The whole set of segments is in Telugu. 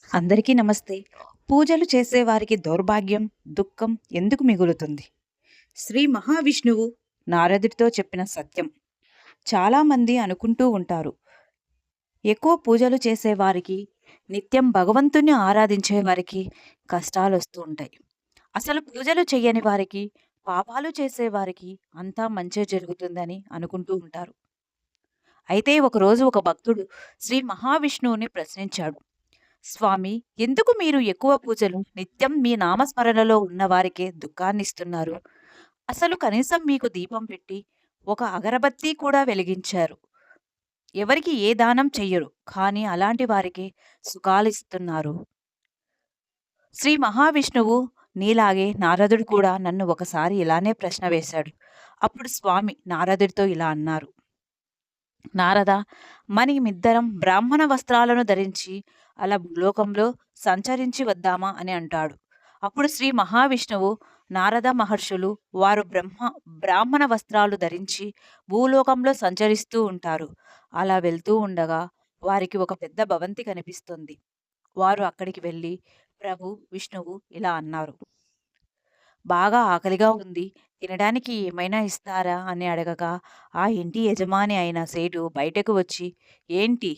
అందరికీ నమస్తే. పూజలు చేసేవారికి దౌర్భాగ్యం దుఃఖం ఎందుకు మిగులుతుంది? శ్రీ మహావిష్ణువు నారదుడితో చెప్పిన సత్యం. చాలామంది అనుకుంటూ ఉంటారు. ఎక్కువ పూజలు చేసేవారికి నిత్యం భగవంతుని ఆరాధించే వారికి కష్టాలు వస్తూ ఉంటాయి. అసలు పూజలు చేయని వారికి పాపాలు చేసేవారికి అంతా మంచి జరుగుతుందని అనుకుంటూ ఉంటారు. అయితే ఒకరోజు ఒక భక్తుడు శ్రీ మహావిష్ణువుని ప్రశ్నించాడు. స్వామి ఎందుకు మీరు ఎక్కువ పూజలు నిత్యం మీ నామస్మరణలో ఉన్నవారికే దుఃఖాన్నిస్తున్నారు? అసలు కనీసం మీకు దీపం పెట్టి ఒక అగరబత్తి కూడా వెలిగించారు. ఎవరికి ఏ దానం చెయ్యరు కానీ అలాంటి వారికి సుఖాలిస్తున్నారు. శ్రీ మహావిష్ణువు నీలాగే నారదుడు కూడా నన్ను ఒకసారి ఇలానే ప్రశ్న వేశాడు. అప్పుడు స్వామి నారదుడితో ఇలా అన్నారు. నారద మనమిద్దరం బ్రాహ్మణ వస్త్రాలను ధరించి అలా భూలోకంలో సంచరించి వద్దామా అని అంటాడు. అప్పుడు శ్రీ మహావిష్ణువు నారద మహర్షులు వారు బ్రహ్మ బ్రాహ్మణ వస్త్రాలు ధరించి భూలోకంలో సంచరిస్తూ ఉంటారు. అలా వెళ్తూ ఉండగా వారికి ఒక పెద్ద భవంతి కనిపిస్తుంది. వారు అక్కడికి వెళ్ళి ప్రభు విష్ణువు ఇలా అన్నారు. బాగా ఆకలిగా ఉంది. తినడానికి ఏమైనా ఇస్తారా? అని అడగగా ఆ ఇంటి యజమాని అయిన సేటు బయటకు వచ్చి ఏంటి?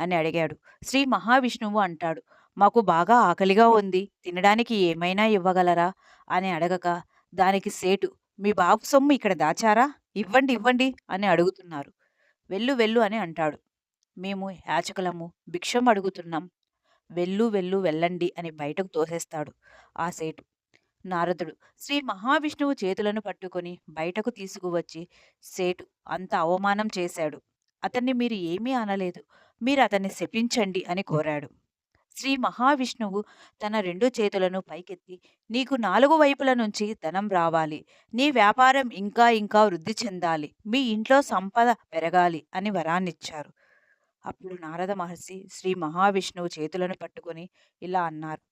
అని అడిగాడు. శ్రీ మహావిష్ణువు అంటాడు మాకు బాగా ఆకలిగా ఉంది తినడానికి ఏమైనా ఇవ్వగలరా? అని అడగక దానికి సేటు మీ బాబు సొమ్ము ఇక్కడ దాచారా? ఇవ్వండి ఇవ్వండి అని అడుగుతున్నారు. వెళ్ళు వెళ్ళు అని అంటాడు. మేము యాచకులము భిక్షం అడుగుతున్నాం. వెళ్ళు వెళ్ళు వెళ్ళండి అని బయటకు తోసేస్తాడు ఆ సేటు. నారదుడు శ్రీ మహావిష్ణువు చేతులను పట్టుకొని బయటకు తీసుకువచ్చి సేటు అంత అవమానం చేశాడు. అతన్ని మీరు ఏమీ అనలేదు. మీరు అతన్ని శపించండి అని కోరాడు. శ్రీ మహావిష్ణువు తన రెండు చేతులను పైకెత్తి నీకు నాలుగు వైపుల నుంచి ధనం రావాలి. నీ వ్యాపారం ఇంకా ఇంకా వృద్ధి చెందాలి. మీ ఇంట్లో సంపద పెరగాలి అని వరాన్నిచ్చారు. అప్పుడు నారద మహర్షి శ్రీ మహావిష్ణువు చేతులను పట్టుకొని ఇలా అన్నారు.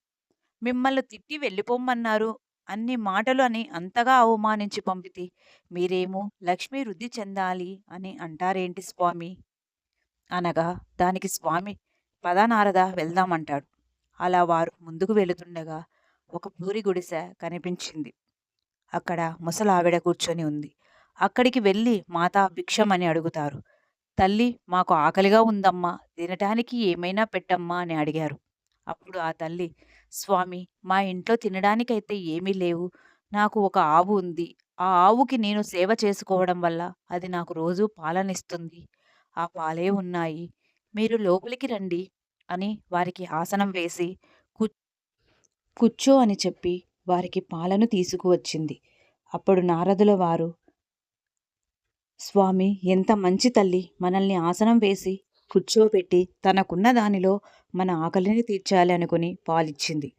మిమ్మల్ని తిట్టి వెళ్ళిపోమ్మన్నారు అన్ని మాటలు అని అంతగా అవమానించి పంపితే మీరేమో లక్ష్మి వృద్ధి చెందాలి అని అంటారేంటి స్వామి? అనగా దానికి స్వామి పదానారద వెళ్దామంటాడు. అలా వారు ముందుకు వెళుతుండగా ఒక పూరి గుడిసె కనిపించింది. అక్కడ ముసలావిడ కూర్చొని ఉంది. అక్కడికి వెళ్ళి మాతా భిక్షం అని అడుగుతారు. తల్లి మాకు ఆకలిగా ఉందమ్మా. తినటానికి ఏమైనా పెట్టమ్మా అని అడిగారు. అప్పుడు ఆ తల్లి స్వామి మా ఇంట్లో తినడానికైతే ఏమీ లేవు. నాకు ఒక ఆవు ఉంది. ఆ ఆవుకి నేను సేవ చేసుకోవడం వల్ల అది నాకు రోజు పాలనిస్తుంది. ఆ పాలే ఉన్నాయి. మీరు లోపలికి రండి అని వారికి ఆసనం వేసి కూర్చో అని చెప్పి వారికి పాలను తీసుకువచ్చింది. అప్పుడు నారదుల వారు స్వామి ఎంత మంచి తల్లి. మనల్ని ఆసనం వేసి కూర్చోబెట్టి తనకున్న దానిలో మన ఆకలిని తీర్చాలి అనుకుని పాలిచ్చింది.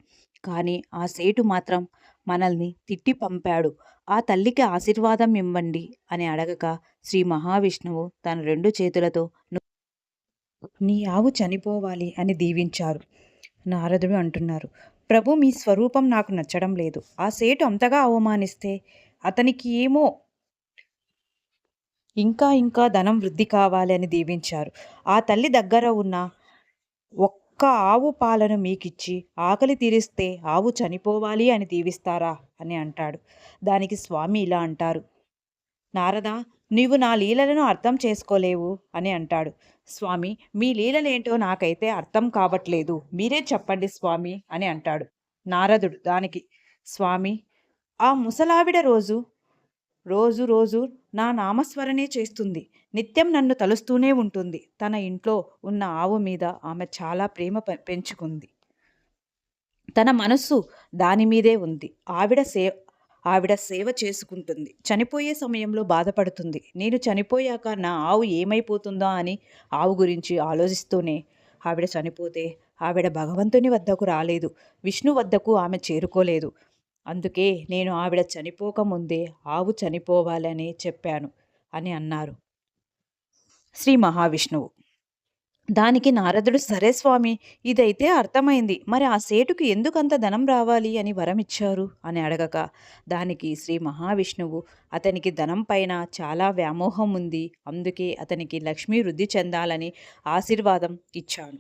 కానీ ఆ సేటు మాత్రం మనల్ని తిట్టి పంపాడు. ఆ తల్లికి ఆశీర్వాదం ఇవ్వండి అని అడగక శ్రీ మహావిష్ణువు తన రెండు చేతులతో నీ ఆవు చనిపోవాలి అని దీవించారు. నారదుడు అంటున్నారు ప్రభు మీ స్వరూపం నాకు నచ్చడం లేదు. ఆ సేటు అంతగా అవమానిస్తే అతనికి ఏమో? ఇంకా ఇంకా ధనం వృద్ధి కావాలి అని దీవించారు. ఆ తల్లి దగ్గర ఉన్న ఒక్క ఆవు పాలను మీకిచ్చి ఆకలి తీరిస్తే ఆవు చనిపోవాలి అని దీవిస్తారా? అని అంటాడు. దానికి స్వామి ఇలా అంటారు. నారద నీవు నా లీలలను అర్థం చేసుకోలేవు అని అంటాడు. స్వామి మీ లీలలేంటో నాకైతే అర్థం కావట్లేదు. మీరే చెప్పండి స్వామి అని అంటాడు నారదుడు దానికి. స్వామి ఆ ముసలావిడ రోజు రోజు రోజు నా నామస్మరణే చేస్తుంది. నిత్యం నన్ను తలుస్తూనే ఉంటుంది. తన ఇంట్లో ఉన్న ఆవు మీద ఆమె చాలా ప్రేమ పెంచుకుంది. తన మనస్సు దాని మీదే ఉంది. ఆవిడ సేవ ఆవిడ సేవ చేసుకుంటుంది. చనిపోయే సమయంలో బాధపడుతుంది. నేను చనిపోయాక నా ఆవు ఏమైపోతుందో అని ఆవు గురించి ఆలోచిస్తూనే ఆవిడ చనిపోతే ఆవిడ భగవంతుని వద్దకు రాలేదు. విష్ణు వద్దకు ఆమె చేరుకోలేదు. అందుకే నేను ఆవిడ చనిపోకముందే ఆవు చనిపోవాలని చెప్పాను అని అన్నారు. శ్రీ మహావిష్ణువు. దానికి నారదుడు సరే స్వామి ఇదైతే అర్థమైంది. మరి ఆ సేటుకు ఎందుకంత ధనం రావాలి అని వరం ఇచ్చారు అని అడగక దానికి శ్రీ మహావిష్ణువు అతనికి ధనం పైన చాలా వ్యామోహం ఉంది. అందుకే అతనికి లక్ష్మీ వృద్ధి చెందాలని ఆశీర్వాదం ఇచ్చాను.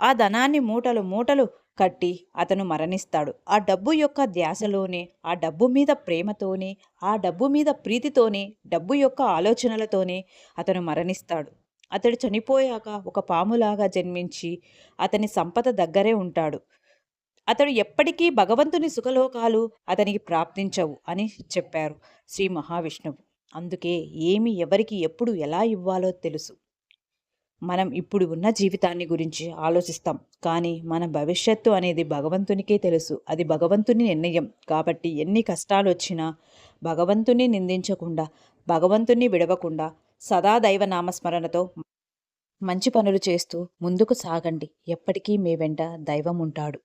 ఆ ధనాన్ని మూటలు మూటలు కట్టి అతను మరణిస్తాడు. ఆ డబ్బు యొక్క ధ్యాసలోనే ఆ డబ్బు మీద ప్రేమతోనే ఆ డబ్బు మీద ప్రీతితోనే డబ్బు యొక్క ఆలోచనలతోనే అతను మరణిస్తాడు. అతడు చనిపోయాక ఒక పాములాగా జన్మించి అతని సంపద దగ్గరే ఉంటాడు. అతడు ఎప్పటికీ భగవంతుని సుఖలోకాలు అతనికి ప్రాప్తించవు అని చెప్పారు శ్రీ మహావిష్ణువు. అందుకే ఏమి ఎవరికి ఎప్పుడు ఎలా ఇవ్వాలో తెలుసు. మనం ఇప్పుడు ఉన్న జీవితాన్ని గురించి ఆలోచిస్తాం. కానీ మన భవిష్యత్తు అనేది భగవంతునికే తెలుసు. అది భగవంతుని నిర్ణయం. కాబట్టి ఎన్ని కష్టాలు వచ్చినా భగవంతుని నిందించకుండా భగవంతుని విడవకుండా సదా దైవ నామస్మరణతో మంచి పనులు చేస్తూ ముందుకు సాగండి. ఎప్పటికీ మీ వెంట దైవం ఉంటాడు